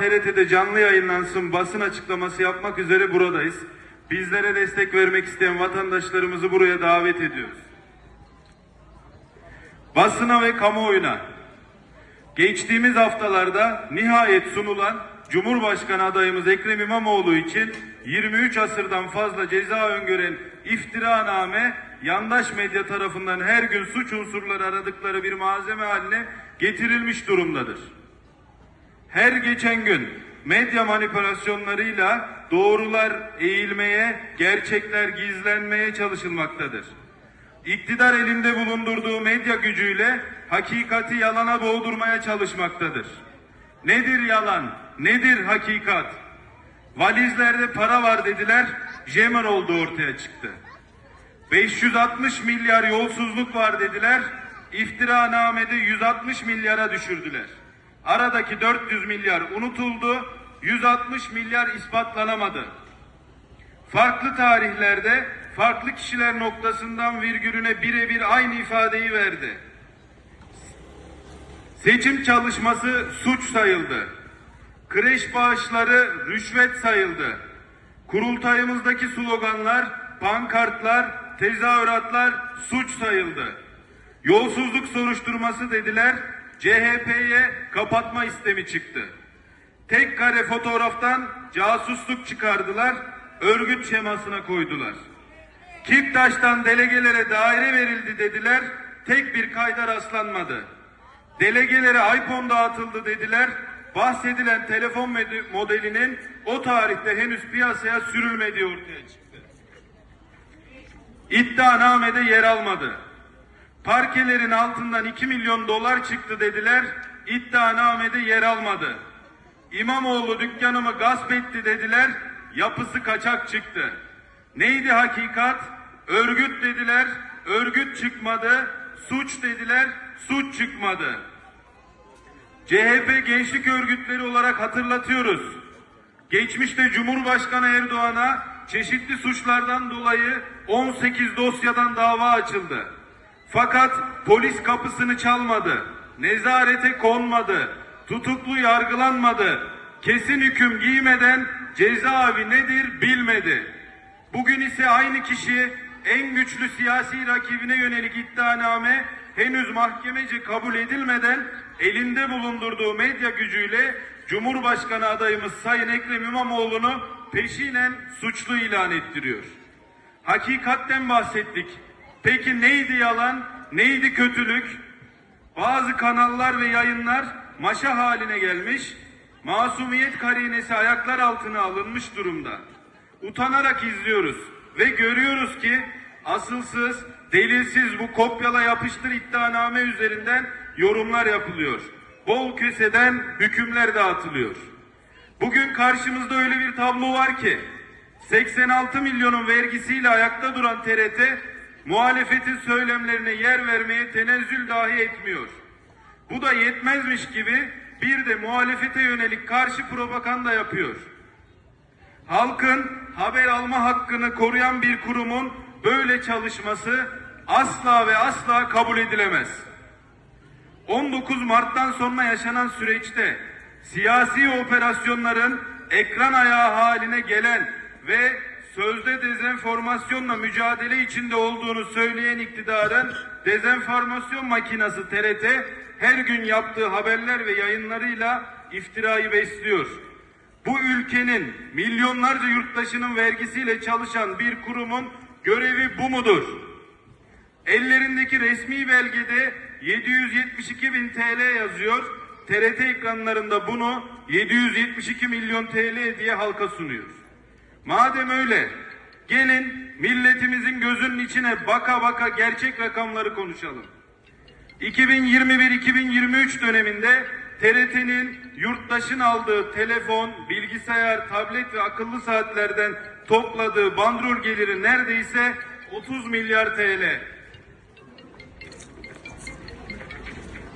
TRT'de canlı yayınlansın basın açıklaması yapmak üzere buradayız. Bizlere destek vermek isteyen vatandaşlarımızı buraya davet ediyoruz. Basına ve kamuoyuna geçtiğimiz haftalarda nihayet sunulan Cumhurbaşkanı adayımız Ekrem İmamoğlu için 23 asırdan fazla ceza öngören iftiraname yandaş medya tarafından her gün suç unsurları aradıkları bir malzeme haline getirilmiş durumdadır. Her geçen gün medya manipülasyonlarıyla doğrular eğilmeye, gerçekler gizlenmeye çalışılmaktadır. İktidar elinde bulundurduğu medya gücüyle hakikati yalana boğdurmaya çalışmaktadır. Nedir yalan? Nedir hakikat? Valizlerde para var dediler, jemer oldu ortaya çıktı. 560 milyar yolsuzluk var dediler, iftiranamede 160 milyara düşürdüler. Aradaki 400 milyar unutuldu, 160 milyar ispatlanamadı. Farklı tarihlerde farklı kişiler noktasından virgülüne birebir aynı ifadeyi verdi. Seçim çalışması suç sayıldı. Kreş bağışları rüşvet sayıldı. Kurultayımızdaki sloganlar, pankartlar, tezahüratlar suç sayıldı. Yolsuzluk soruşturması dediler, CHP'ye kapatma istemi çıktı. Tek kare fotoğraftan casusluk çıkardılar, örgüt şemasına koydular. Kiptaş'tan delegelere daire verildi dediler, tek bir kayda rastlanmadı. Delegelere iPhone dağıtıldı dediler, bahsedilen telefon modelinin o tarihte henüz piyasaya sürülmediği ortaya çıktı. İddianamede yer almadı. Parkelerin altından 2 milyon dolar çıktı dediler, iddianamede yer almadı. İmamoğlu dükkanımı gasp etti dediler, yapısı kaçak çıktı. Neydi hakikat? Örgüt dediler, örgüt çıkmadı. Suç dediler, suç çıkmadı. CHP gençlik örgütleri olarak hatırlatıyoruz. Geçmişte Cumhurbaşkanı Erdoğan'a çeşitli suçlardan dolayı 18 dosyadan dava açıldı. Fakat polis kapısını çalmadı, nezarete konmadı, tutuklu yargılanmadı, kesin hüküm giymeden cezaevi nedir bilmedi. Bugün ise aynı kişi en güçlü siyasi rakibine yönelik iddianame henüz mahkemece kabul edilmeden elinde bulundurduğu medya gücüyle Cumhurbaşkanı adayımız Sayın Ekrem İmamoğlu'nu peşinen suçlu ilan ettiriyor. Hakikatten bahsettik. Peki neydi yalan, neydi kötülük? Bazı kanallar ve yayınlar maşa haline gelmiş, masumiyet karinesi ayaklar altına alınmış durumda. Utanarak izliyoruz ve görüyoruz ki asılsız, delilsiz bu kopyala yapıştır iddianame üzerinden yorumlar yapılıyor. Bol köseden hükümler dağıtılıyor. Bugün karşımızda öyle bir tablo var ki 86 milyonun vergisiyle ayakta duran TRT muhalefetin söylemlerine yer vermeye tenezzül dahi etmiyor. Bu da yetmezmiş gibi bir de muhalefete yönelik karşı propaganda yapıyor. Halkın haber alma hakkını koruyan bir kurumun böyle çalışması asla ve asla kabul edilemez. 19 Mart'tan sonra yaşanan süreçte siyasi operasyonların ekran ayağı haline gelen ve sözde dezenformasyonla mücadele içinde olduğunu söyleyen iktidarın dezenformasyon makinası TRT her gün yaptığı haberler ve yayınlarıyla iftirayı besliyor. Bu ülkenin milyonlarca yurttaşının vergisiyle çalışan bir kurumun görevi bu mudur? Ellerindeki resmi belgede 772 bin TL yazıyor. TRT ekranlarında bunu 772 milyon TL diye halka sunuyor. Madem öyle gelin milletimizin gözünün içine baka baka gerçek rakamları konuşalım. 2021-2023 döneminde TRT'nin yurttaşın aldığı telefon, bilgisayar, tablet ve akıllı saatlerden topladığı bandrol geliri neredeyse 30 milyar TL.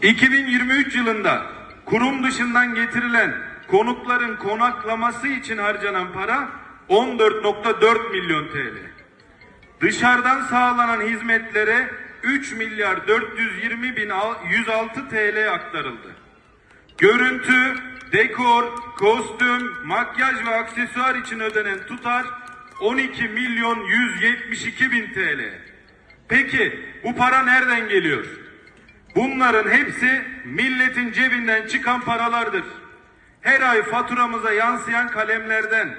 2023 yılında kurum dışından getirilen konukların konaklaması için harcanan para 14.4 milyon TL. Dışarıdan sağlanan hizmetlere 3 milyar 420 bin al- 106 TL aktarıldı. Görüntü, dekor, kostüm, makyaj ve aksesuar için ödenen tutar 12 milyon 172 bin TL. Peki bu para nereden geliyor? Bunların hepsi milletin cebinden çıkan paralardır. Her ay faturamıza yansıyan kalemlerden,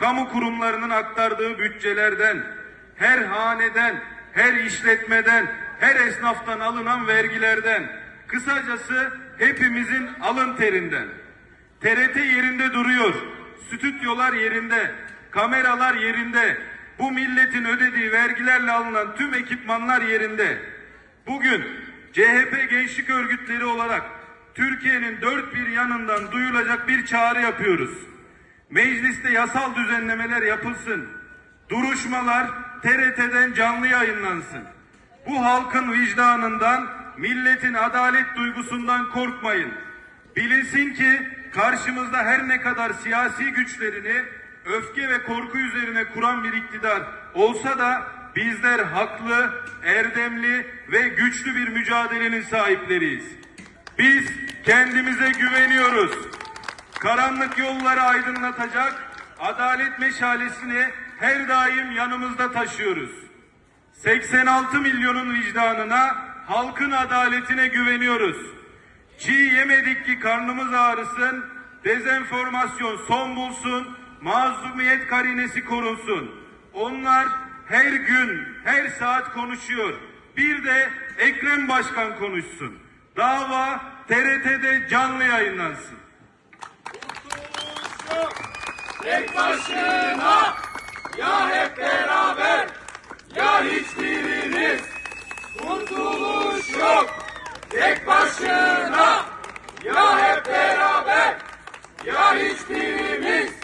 kamu kurumlarının aktardığı bütçelerden, her haneden, her işletmeden, her esnaftan alınan vergilerden, kısacası hepimizin alın terinden. TRT yerinde duruyor, stüdyolar yerinde, kameralar yerinde, bu milletin ödediği vergilerle alınan tüm ekipmanlar yerinde. Bugün CHP gençlik örgütleri olarak Türkiye'nin dört bir yanından duyulacak bir çağrı yapıyoruz. Mecliste yasal düzenlemeler yapılsın. Duruşmalar TRT'den canlı yayınlansın. Bu halkın vicdanından, milletin adalet duygusundan korkmayın. Bilinsin ki karşımızda her ne kadar siyasi güçlerini öfke ve korku üzerine kuran bir iktidar olsa da bizler haklı, erdemli ve güçlü bir mücadelenin sahipleriyiz. Biz kendimize güveniyoruz. Karanlık yolları aydınlatacak adalet meşalesini her daim yanımızda taşıyoruz. 86 milyonun vicdanına, halkın adaletine güveniyoruz. Çiğ yemedik ki karnımız ağrısın, dezenformasyon son bulsun, mazlumiyet karinesi korunsun. Onlar her gün, her saat konuşuyor. Bir de Ekrem Başkan konuşsun. Dava TRT'de canlı yayınlansın. Tek başına ya hep beraber ya hiçbiriniz kurtuluş yok. Tek başına ya hep beraber ya hiçbiriniz